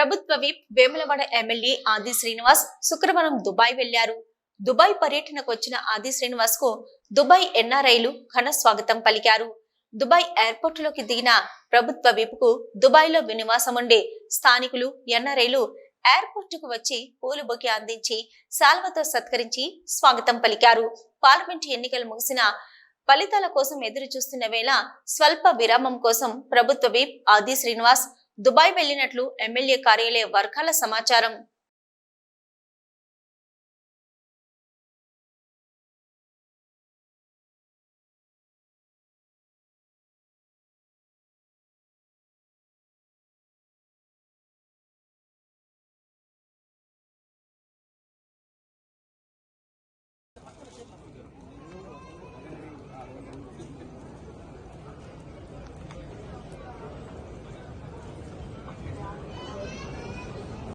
ప్రభుత్వ whip Vemulawada MLA ఆది శ్రీనివాస్ శుక్రవారం దుబాయ్ వెళ్ళారు దుబాయ్ పర్యటనకు వచ్చిన ఆది శ్రీనివాస్కు దుబాయ్ ఎన్ఆర్ఐలు ఘన స్వాగతం పలికారు. దుబాయ్ ఎయిర్పోర్ట్లోకి దిగిన ప్రభుత్వ విప్కు దుబాయ్లో వినివాసముండే స్థానికులు ఎన్ఆర్ఐలు ఎయిర్పోర్ట్కు వచ్చి పూలు బొకి అందించి శాల్వతో సత్కరించి స్వాగతం పలికారు. పార్లమెంట్ ఎన్నికలు ముగిసిన ఫలితాల కోసం ఎదురు చూస్తున్న వేళ స్వల్ప విరామం కోసం ప్రభుత్వ విప్ ఆది శ్రీనివాస్ దుబాయ్ వెళ్ళినట్లు ఎమ్మెల్యే కార్యాలయ వర్గాల సమాచారం